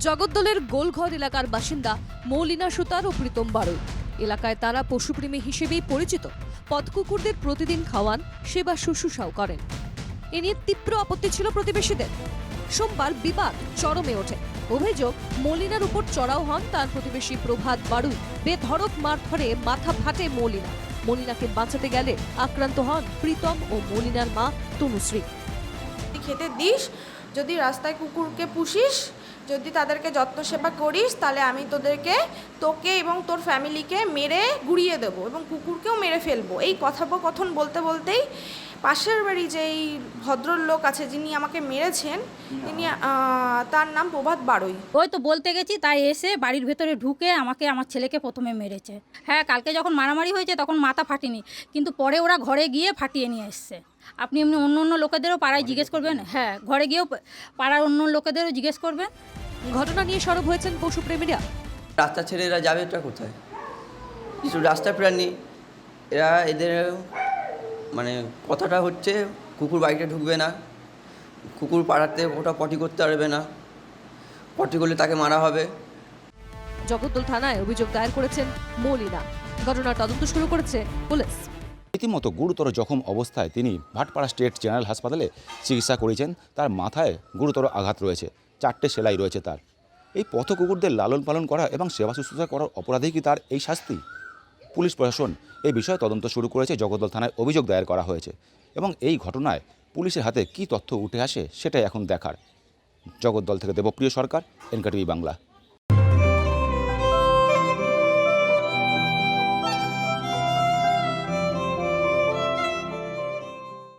জগদ্দলের গোলঘর এলাকার বাসিন্দা মৌলিনা সুতার ও প্রীতম বারুই। এলাকায় তারা পশুপ্রেমী হিসেবেই পরিচিত। পথকুকুরদের প্রতিদিন খাওয়ান, সেবা শুশ্রূষাও করেন। এ নিয়ে তীব্র আপত্তি ছিল প্রতিবেশীদের। সোমবার বিবাদ চরমে ওঠে। অভিযোগ, মলিনার উপর চড়াও হন তার প্রতিবেশী প্রভাত বাড়ুই বেধড়ক মারধরে মাথা ফাটে মলিনা। মলিনাকে বাঁচাতে গেলে আক্রান্ত হন প্রীতম ও মলিনার মা তনুশ্রী। খেতে দিস, যদি রাস্তায় কুকুরকে পুষিস যদি তাদেরকে যত্ন সেবা করিস, তাহলে আমি তোদেরকে, তোকে এবং তোর ফ্যামিলিকে মেরে গুড়িয়ে দেবো এবং কুকুরকেও মেরে ফেলব। এই কথোপকথন বলতে বলতেই পাশের বাড়ি যেই ভদ্রলোক আছে যিনি আমাকে মেরেছেন তিনি তার নাম প্রভাত বাড়ই ওই তো বলতে গেছি তাই এসে বাড়ির ভেতরে ঢুকে আমাকে আমার ছেলেকে প্রথমে মেরেছে। হ্যাঁ কালকে যখন মারামারি হয়েছে তখন মাথা ফাটেনি কিন্তু পরে ওরা ঘরে গিয়ে ফাটিয়ে নিয়ে এসছে। আপনি এমনি অন্য অন্য লোকেদেরও পাড়ায় জিজ্ঞেস করবেন? হ্যাঁ ঘরে গিয়েও পাড়ার অন্য লোকেদেরও জিজ্ঞেস করবেন? ঘটনা নিয়ে সরব হয়েছেন পশুপ্রেমীরা রাস্তা ছেড়ে এরা যাবেটা কোথায়? কিছু রাস্তা প্রাণী এরা এদের মানে কথাটা হচ্ছে কুকুর বাড়িতে ঢুকবে না। কুকুর পাড়াতে ওটা পটি করতে পারবে না। পটি করলে তাকে মারা হবে। জগদ্দল থানায় অভিযোগ দায়ের করেছেন মলিনা। ঘটনার তদন্ত শুরু করেছে পুলিশ। রীতিমতো গুরুতর জখম অবস্থায় তিনি ভাটপাড়া স্টেট জেনারেল হাসপাতালে চিকিৎসা করেছেন। তার মাথায় গুরুতর আঘাত রয়েছে। চারটে সেলাই রয়েছে তার। এই পথ কুকুরদের লালন পালন করা এবং সেবা শুশ্রূষা করার অপরাধেই কি তার এই শাস্তি? পুলিশ প্রশাসন এই বিষয়ে তদন্ত শুরু করেছে জগদ্দল থানায় অভিযোগ দায়ের করা হয়েছে এবং এই ঘটনায় পুলিশের হাতে কি তথ্য উঠে আসে সেটাই এখন দেখার। জগদ্দল থেকে দেবপ্রিয় সরকার, এনকাটিভি বাংলা।